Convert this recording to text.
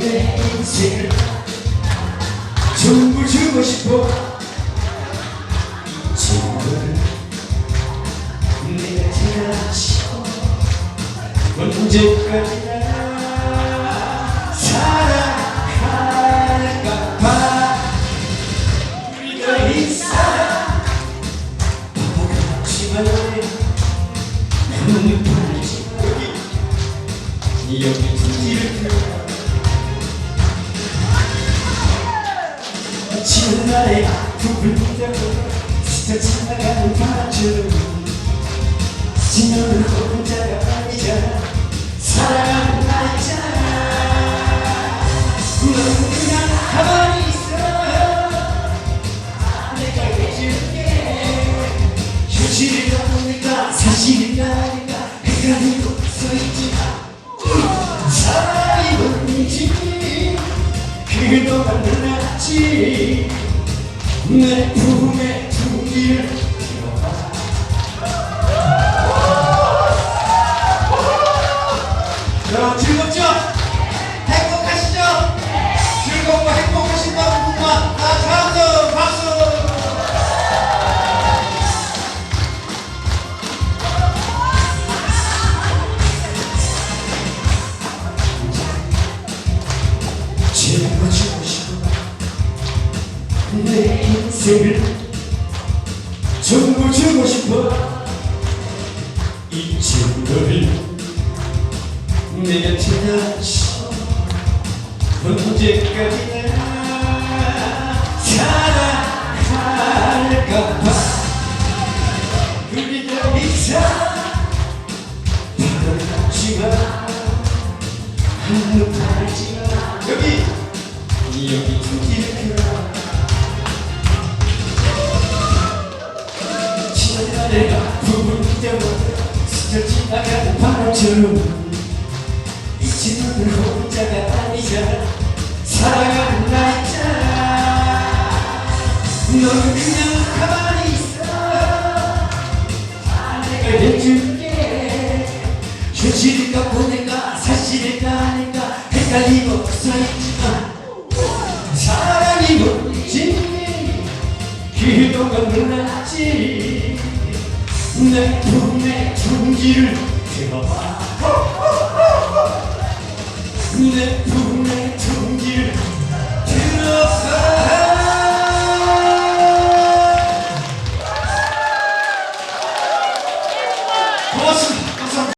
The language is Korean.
내 인생을 전부 주고 싶어 지금 내가 지나치고 언제까지나? 사랑할까 봐. 우리가 이 사랑. 바보같지만 눈물 여기 뒤를 지는 부풀리다가 스쳐 지나가는 지너는. 혼자가 몰랐지 내 품에 둥기를 여러분 즐겁죠? 행복하시죠? 즐겁고 행복하신다는 분만 다 박수 박수 싶어 내 인생을 전부 주고 싶어. 이제 너를 내 곁에 다시 언제까지나 사랑할까봐. 우리가 있어 바람 같지만 하늘 밝지만. 여기 여기 두기 내가 부분 때문에 스쳐 지나가는 바람처럼 이제 너는 혼자가 아니잖아 사랑하는 나 있잖아. 너는 그냥 가만히 있어. 다 내가 해줄게. 현실일까 보내가 사실일까 아닐까 헷갈리고 서있지만 사랑이 뭔지 그동안 몰랐지 내 품에 종지를 들어봐. 내